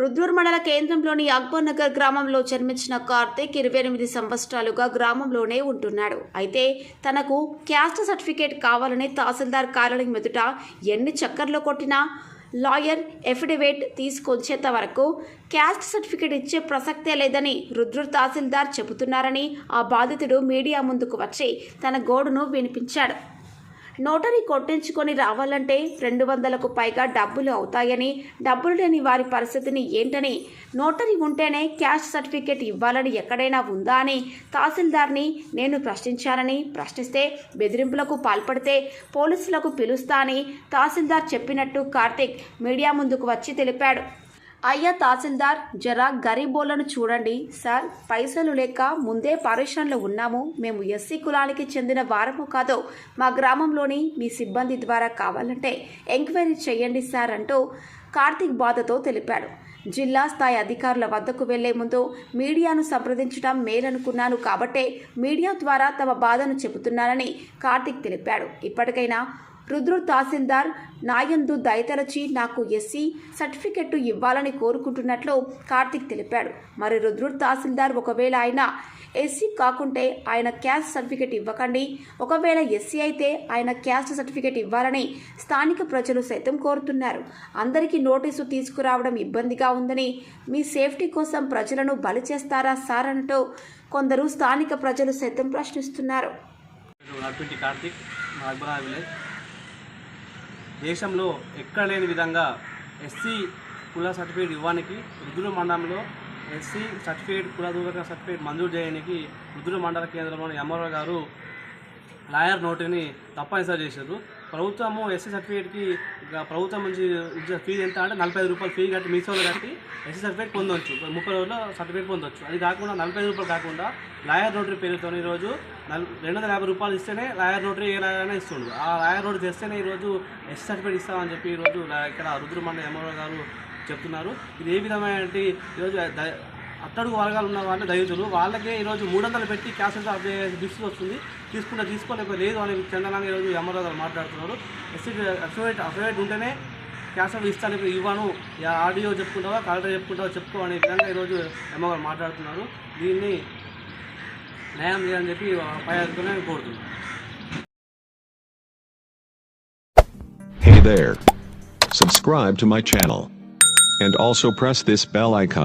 రుద్రూర్ మండల కేంద్రంలోని అక్బర్ నగర్ గ్రామంలో జన్మించిన కార్తీక్ ఇరవై ఎనిమిది సంవత్సరాలుగా గ్రామంలోనే ఉంటున్నాడు. అయితే తనకు క్యాస్ట్ సర్టిఫికేట్ కావాలని తహసీల్దార్ కార్యాలయం ఎదుట ఎన్ని చక్కర్లు కొట్టినా లాయర్ ఎఫిడవిట్ తీసుకొచ్చేంత వరకు క్యాస్ట్ సర్టిఫికేట్ ఇచ్చే ప్రసక్తే లేదని రుద్రూర్ తహసీల్దార్ చెబుతున్నారని ఆ బాధితుడు మీడియా ముందుకు వచ్చి తన గోడును వినిపించాడు. నోటరీ కొట్టించుకొని రావాలంటే రెండు వందలకు పైగా డబ్బులు అవుతాయని డబ్బులు లేని వారి పరిస్థితిని ఏంటని నోటరీ ఉంటేనే క్యాష్ సర్టిఫికేట్ ఇవ్వాలని ఎక్కడైనా ఉందా అని తహసీల్దార్ని నేను ప్రశ్నించానని ప్రశ్నిస్తే బెదిరింపులకు పాల్పడితే పోలీసులకు పిలుస్తా అని తహసీల్దార్ చెప్పినట్టు కార్తిక్ మీడియా ముందుకు వచ్చి తెలిపాడు. అయ్యా తహసీల్దార్ జరా గరీబోళ్ళను చూడండి. సార్ పైసలు లేక ముందే పరేషన్లో ఉన్నాము. మేము ఎస్సీ కులానికి చెందిన వారము కాదో. మా గ్రామంలోని మీ సిబ్బంది ద్వారా కావాలంటే ఎంక్వైరీ చేయండి సార్ అంటూ కార్తీక్ బాధతో తెలిపాడు. జిల్లా స్థాయి అధికారుల వద్దకు వెళ్ళే ముందు మీడియాను సంప్రదించడం మేలనుకున్నాను కాబట్టే మీడియా ద్వారా తమ బాధను చెబుతున్నానని కార్తీక్ తెలిపాడు. ఇప్పటికైనా రుద్రు తహసీల్దార్ నాయందు దయతలచి నాకు ఎస్సీ సర్టిఫికెట్ ఇవ్వాలని కోరుకుంటున్నట్లు కార్తిక్ తెలిపాడు. మరి రుద్రు తహసీల్దార్ ఒకవేళ ఆయన ఎస్సీ కాకుంటే ఆయన క్యాస్ట్ సర్టిఫికెట్ ఇవ్వకండి. ఒకవేళ ఎస్సీ అయితే ఆయన క్యాస్ట్ సర్టిఫికెట్ ఇవ్వాలని స్థానిక ప్రజలు సైతం కోరుతున్నారు. అందరికీ నోటీసు తీసుకురావడం ఇబ్బందిగా ఉందని మీ సేఫ్టీ కోసం ప్రజలను బలి చేస్తారా సార్ అంటూ కొందరు స్థానిక ప్రజలు సైతం ప్రశ్నిస్తున్నారు. నేను విలేజ్. దేశంలో ఎక్కడ లేని విధంగా ఎస్సీ కుల సర్టిఫికేట్ ఇవ్వడానికి రుద్రుల మండలంలో ఎస్సీ సర్టిఫికేట్ కుల దూరక సర్టిఫికేట్ మంజూరు చేయడానికి రుద్రుల మండల కేంద్రంలోని ఎంఆర్ఓ గారు లాయర్ నోటిని తప్పనిసరి చేశారు. ప్రభుత్వము ఎస్సీ సర్టిఫికేట్కి ప్రభుత్వం నుంచి ఇచ్చే ఫీజు ఎంత అంటే నలభై ఐదు రూపాయలు ఫీజు కట్టి మీసోలో కట్టి ఎస్సీ సర్టిఫికేట్ పొందొచ్చు. ముప్పై రోజుల్లో సర్టిఫికేట్ పొందొచ్చు. అది కాకుండా నలభై ఐదు రూపాయలు కాకుండా లాయర్ నోటరీ పేరుతో ఈరోజు నల్ రెండు వందల యాభై రూపాయలు ఇస్తేనే లాయర్ నోటరీ ఏ లాయర్ అయినా ఇస్తుండు. ఆ లాయర్ నోటరీ తెస్తేనే ఈరోజు ఎస్సీ సర్టిఫికేట్ ఇస్తామని చెప్పి ఈరోజు ఇక్కడ రుద్రమండ ఎంఆర్ఓ గారు చెప్తున్నారు. ఇది ఏ విధమైన ఈరోజు అత్తడుగు వర్గాలు ఉన్న వాళ్ళు దళితులు వాళ్ళకే ఈరోజు మూడు వందలు పెట్టి క్యాన్సర్ దిష్టి వస్తుంది తీసుకుంటే తీసుకోలేక లేదు అని చందనాన్ని ఈరోజు ఎంఆర్ఓ గారు మాట్లాడుతున్నారు ఎస్సీ అఫిడవిట్ అఫిడవిట్ ఉంటేనే క్యాన్సర్ ఇస్తాను ఇవ్వను యా ఆడియో చెప్పుకుంటావా కలెక్టర్ చెప్పుకుంటావా చెప్పుకో అనే విధంగా ఈరోజు అమ్మగారు గారు మాట్లాడుతున్నారు దీన్ని న్యాయం చేయాలని చెప్పి పై అధికారులను కోరుతున్నాను Hey there. Subscribe to my channel. And also press this bell icon.